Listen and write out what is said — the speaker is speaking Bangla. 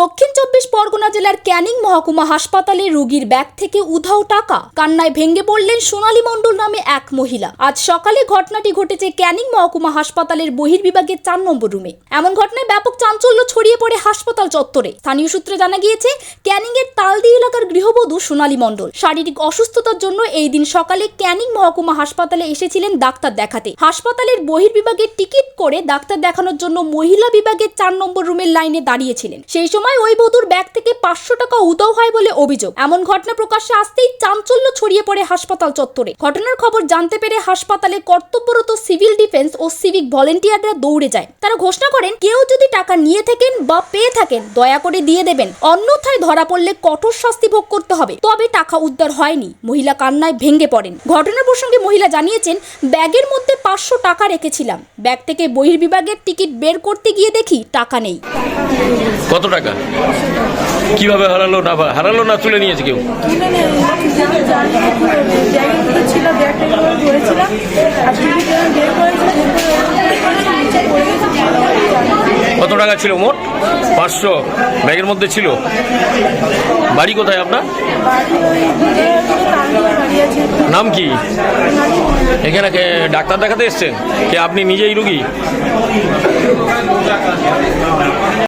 দক্ষিণ চব্বিশ পরগনা জেলার ক্যানিং মহকুমা হাসপাতালে রোগীর ব্যাগ থেকে উধাও টাকা কান্নায় ভেঙে পড়লেন সোনালী মণ্ডল নামে এক মহিলা। আজ সকালে ঘটনাটি ঘটেছে ক্যানিং মহকুমা হাসপাতালের বহির্বিভাগের চার নম্বর রুমে। এমন ঘটনায় ব্যাপক চাঞ্চল্য ছড়িয়ে পড়ে হাসপাতাল চত্বরে। স্থানীয় সূত্রে জানা গিয়েছে ক্যানিং এর তালদি এলাকার গৃহবধূ সোনালী মণ্ডল। শারীরিক অসুস্থতার জন্য এই দিন সকালে ক্যানিং মহকুমা হাসপাতালে এসেছিলেন ডাক্তার দেখাতে। হাসপাতালের বহির্বিভাগের টিকিট করে ডাক্তার দেখানোর জন্য মহিলা বিভাগের চার নম্বর রুমের লাইনে দাঁড়িয়েছিলেন। সেই সময় ওই বধূর ব্যাগ থেকে পাঁচশো টাকা উদাও হয় বলে অভিযোগ। এমন ঘটনা প্রকাশ্যে আসতেই চাঞ্চল্য ছড়িয়ে পড়ে হাসপাতাল চত্বরে। ঘটনার খবর জানতে পেরে হাসপাতালে কর্তব্যরত সিভিল ডিফেন্স ও সিভিক ভলেন্টিয়াররা দৌড়ে যায়। তারা ঘোষণা করেন, কেউ যদি টাকা নিয়ে থাকেন বা পেয়ে থাকেন, দয়া করে দিয়ে দেবেন। অন্যথায় ধরা পড়লে কঠোর শাস্তি ভোগ করতে হবে। তবে টাকা উদ্ধার হয়নি। মহিলা কান্নায় ভেঙে পড়েন। ঘটনার প্রসঙ্গে মহিলা জানিয়েছেন, ব্যাগের মধ্যে পাঁচশো টাকা রেখেছিলাম। ব্যাগ থেকে বহির্বিভাগের টিকিট বের করতে গিয়ে দেখি টাকা নেই। কত টাকা? কীভাবে হারালো না হারালো না তুলে নিয়েছে কেউ? কত টাকা ছিল মোট? পাঁচশো। ব্যাগের মধ্যে ছিল? বাড়ি কোথায় আপনার? নাম কি। এখানে কে ডাক্তার দেখাতে এসছেন? কে আপনি নিজেই রুগী?